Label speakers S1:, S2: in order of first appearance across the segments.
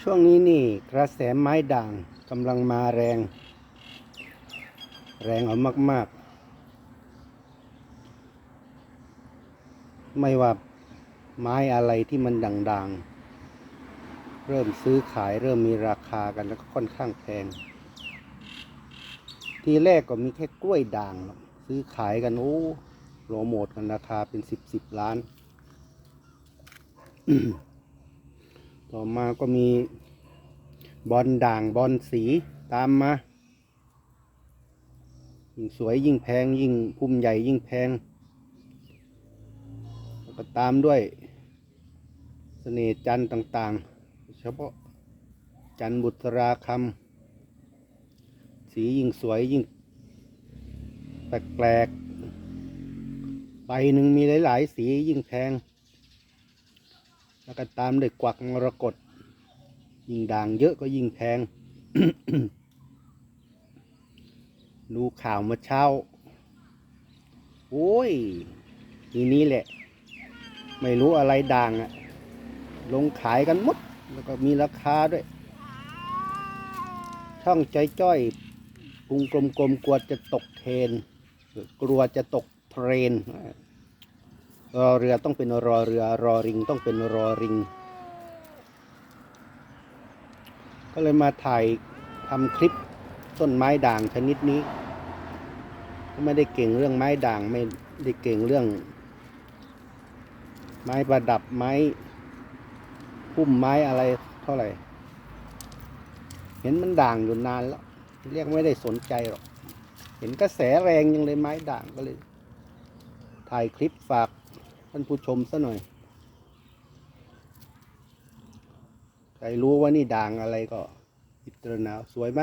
S1: ช่วงนี้นี่กระแสไม้ด่างกำลังมาแรง แรงเอามาก ๆ ไม่ว่าไม้อะไรที่มันด่าง ๆ เริ่มซื้อขายเริ่มมีราคากันแล้วก็ค่อนข้างแพง ทีแรกก็มีแค่กล้วยด่างซื้อขายกันโอ้โปรโมทกันราคาเป็นสิบสิบล้าน ต่อมาก็มีบอลด่างบอลสีตามมา ยิ่งสวยยิ่งแพง ยิ่งพุ่มใหญ่ยิ่งแพง แล้วก็ตามด้วยเสน่จันต่างๆ เฉพาะจันบุตราคำสียิ่งสวยยิ่งแปลกๆใบหนึ่งมีหลาย ๆ สียิ่งแพง แล้วก็ตามด้วยกวักมรกตยิ่งด่างเยอะก็ยิ่งแพง ดูข่าวเมื่อเช้า โอ้ย ทีนี้แหละ ไม่รู้อะไรด่างอะลงขายกันหมด แล้วก็มีราคาด้วย ช่องใจจ้อยพุงกลมๆกลัวจะตกเทรนกลัวจะตกเทรน รอเรือต้องเป็นรอเรือ รอริงต้องเป็นรอริง ก็เลยมาถ่ายทำคลิปต้นไม้ด่างชนิดนี้ไม่ได้เก่งเรื่องไม้ด่างไม่ได้เก่งเรื่อง ไม้ประดับไม้พุ่มไม้อะไรเท่าไหร่ เห็นมันด่างอยู่นานแล้ว เรียกไม่ได้สนใจหรอก เห็นกระแสแรงยังเลยไม้ด่างก็เลย ถ่ายคลิปฝาก ท่านผู้ชมซะหน่อย ใครรู้ว่านี่ด่างอะไรก็พิจารณาสวยไหม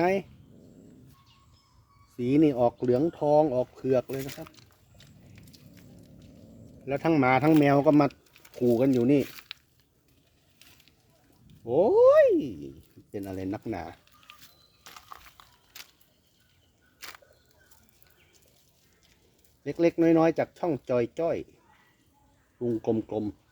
S1: สีนี่ออกเหลืองทองออกเผือกเลยนะครับ แล้วทั้งหมาทั้งแมวก็มาขู่กันอยู่นี่ โอ้ย เป็นอะไรนักหนาเล็ก ๆ น้อย ๆ จากช่องจอยจ้อย วงกลมๆ